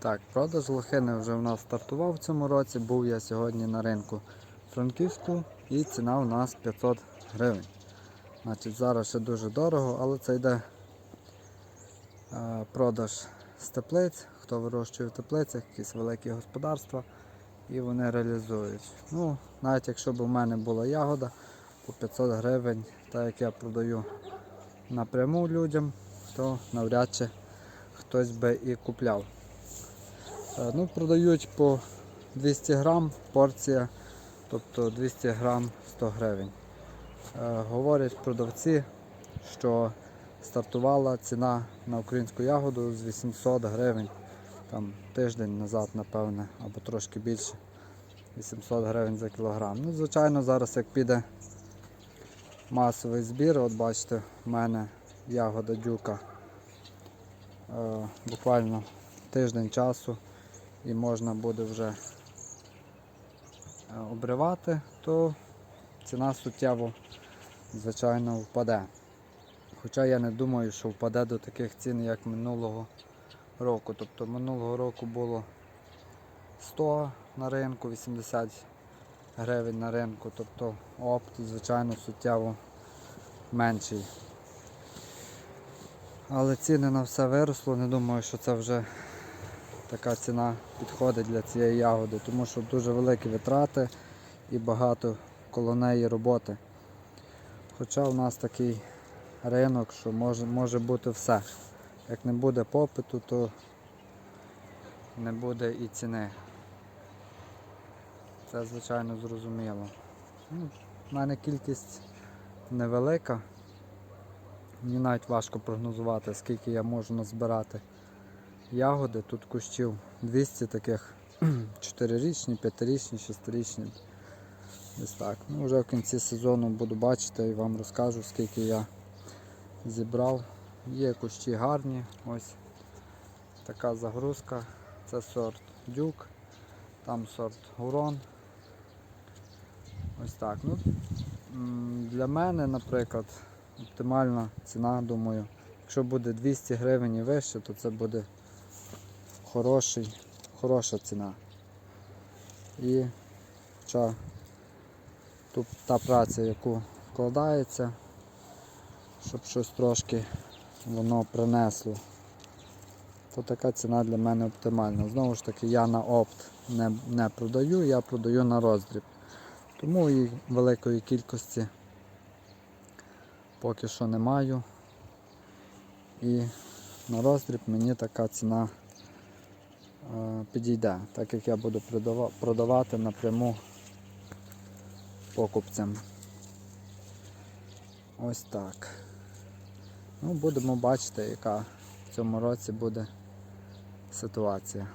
Так, продаж лохини вже в нас стартував в цьому році. Був я сьогодні на ринку Франківську і ціна у нас 500 гривень. Значить, зараз ще дуже дорого, але це йде е, продаж з теплиць, хто вирощує в теплицях, якісь великі господарства, і вони реалізують. Ну, навіть якщо б у мене була ягода по 500 гривень, так як я продаю напряму людям, то навряд чи хтось би і купляв. Е, Ну, продають по 200 грам порція, тобто 200 грам 100 гривень. Е, Говорять продавці, що стартувала ціна на українську ягоду з 800 гривень, там тиждень назад, напевне, або трошки більше. 800 гривень за кілограм. Ну, звичайно, зараз як піде масовий збір, от бачите, в мене ягода дюка. Е, буквально тиждень часу і можна буде вже е, обривати, то ціна суттєво, звичайно, впаде. Хоча я не думаю, що впаде до таких цін, як минулого року. Тобто минулого року було 100 на ринку, 80 гривень на ринку, тобто опт, звичайно, суттєво менший. Але ціни на все виросло, не думаю, що це вже така ціна підходить для цієї ягоди, тому що дуже великі витрати і багато коло неї роботи. Хоча у нас такий ринок, що може, може бути все. Як не буде попиту, то не буде і ціни. Це звичайно зрозуміло. Ну, У мене кількість невелика. Мені навіть важко прогнозувати, скільки я можу назбирати ягоди. Тут кущів 200 таких 4-річні, 5-річні, 6-річні. Десь так. Ну, вже в кінці сезону буду бачити і вам розкажу, скільки я зібрав. Є кущі гарні. Ось така загрузка. Це сорт дюк, там сорт гурон. Ось так. Ну, для мене, наприклад, оптимальна ціна, думаю, якщо буде 200 гривень і вище, то це буде хороший, хороша ціна. І хоча тут та праця, яку вкладається, щоб щось трошки воно принесло, то така ціна для мене оптимальна. Знову ж таки, я на опт не, не продаю, я продаю на роздріб. Тому і великої кількості поки що не маю. І на роздріб мені така ціна підійде, так як я буду продавати напряму покупцям. Ось так. Ну, будемо бачити, яка в цьому році буде ситуація.